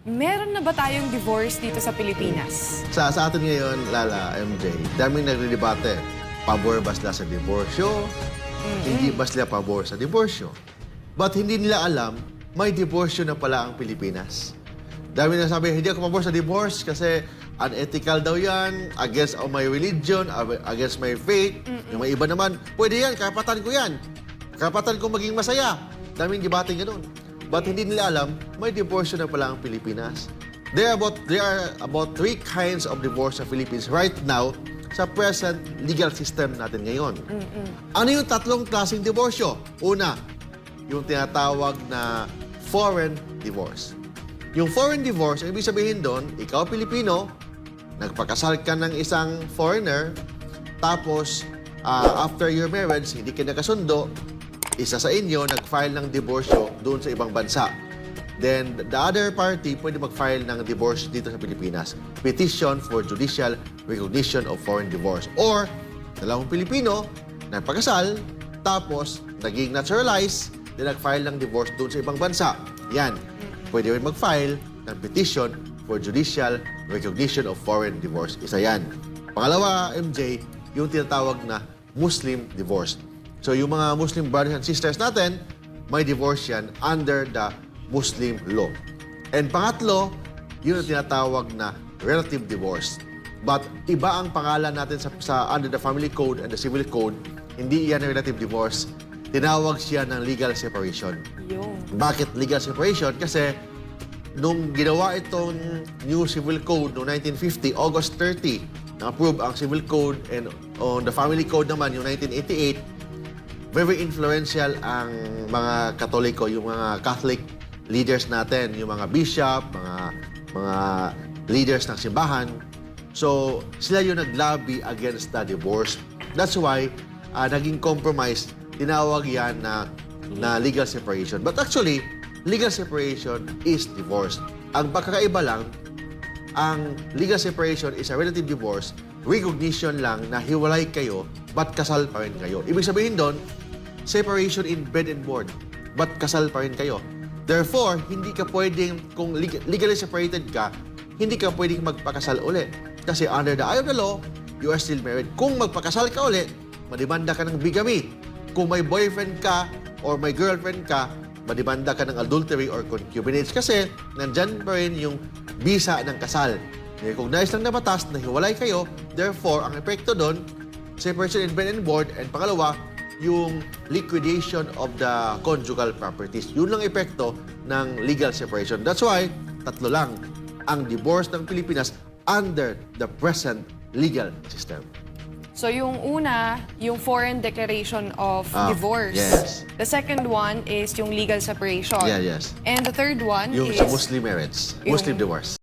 Meron na ba tayong divorce dito sa Pilipinas? Sa, sa atin ngayon, Lala, MJ, daming nagre-debate. Pabor ba sila sa diborsyo? Hindi ba sila pabor sa diborsyo? But hindi nila alam, may diborsyo na pala ang Pilipinas. Dami na sabi, hindi ako pabor sa divorce kasi unethical daw yan, against of my religion, ag- against my faith. Yung may iba naman, pwede yan, karapatan ko yan. Karapatan ko maging masaya. Daming debate ganun. But hindi nila alam, may divorce na pala ang Pilipinas. There are about there are about three kinds of divorce sa Philippines right now sa present legal system natin ngayon. Ano yung tatlong klaseng diborsyo? Una, yung tinatawag na foreign divorce. Yung foreign divorce, ibig sabihin doon, ikaw Pilipino, nagpakasal ka ng isang foreigner, tapos ah, after your marriage, hindi ka nakasundo, isa sa inyo nag-file ng diborsyo doon sa ibang bansa. Then, the other party pwede mag-file ng divorce dito sa Pilipinas. Petition for judicial recognition of foreign divorce. Or, dalawang Pilipino, nagpakasal, tapos naging naturalized, then nag-file ng divorce doon sa ibang bansa. Yan. Pwede rin mag-file ng petition for judicial recognition of foreign divorce. Isa yan. Pangalawa, MJ, yung tinatawag na Muslim divorce. So yung mga Muslim brothers and sisters natin, may divorce yan under the Muslim law. And pangatlo, yun ang tinatawag na relative divorce. But iba ang pangalan natin sa, sa under the family code and the civil code, hindi yan relative divorce. Tinawag siya ng legal separation. Yung. Bakit legal separation? Kasi nung ginawa itong new civil code noong 1950, August 30, na-approve ang civil code and on the family code naman yung 1988, very influential ang mga Katoliko, yung mga Catholic leaders natin, yung mga bishop, mga mga leaders ng simbahan. So, sila yung naglabi against the divorce. That's why ah, naging compromise, tinawag yan na, na legal separation. But actually, legal separation is divorce. Ang pagkakaiba lang, ang legal separation is a relative divorce, recognition lang na hiwalay kayo, but kasal pa rin kayo. Ibig sabihin doon, separation in bed and board, but kasal pa rin kayo. Therefore, hindi ka pwedeng, kung leg- legally separated ka, hindi ka pwedeng magpakasal uli. Kasi under the eye of the law, you are still married. Kung magpakasal ka uli, madimanda ka ng bigamy. Kung may boyfriend ka or may girlfriend ka, madimanda ka ng adultery or concubinage kasi nandyan pa rin yung bisa ng kasal. Recognize lang na batas na hiwalay kayo, therefore, ang epekto doon, separation in bed and board, and pangalawa, yung liquidation of the conjugal properties. Yun lang epekto ng legal separation. That's why, tatlo lang ang divorce ng Pilipinas under the present legal system. So yung una, yung foreign declaration of Ah, divorce. yes. The second one is yung legal separation. Yeah, yes. And the third one Yung is sa Muslim marriage, Yung- Muslim divorce.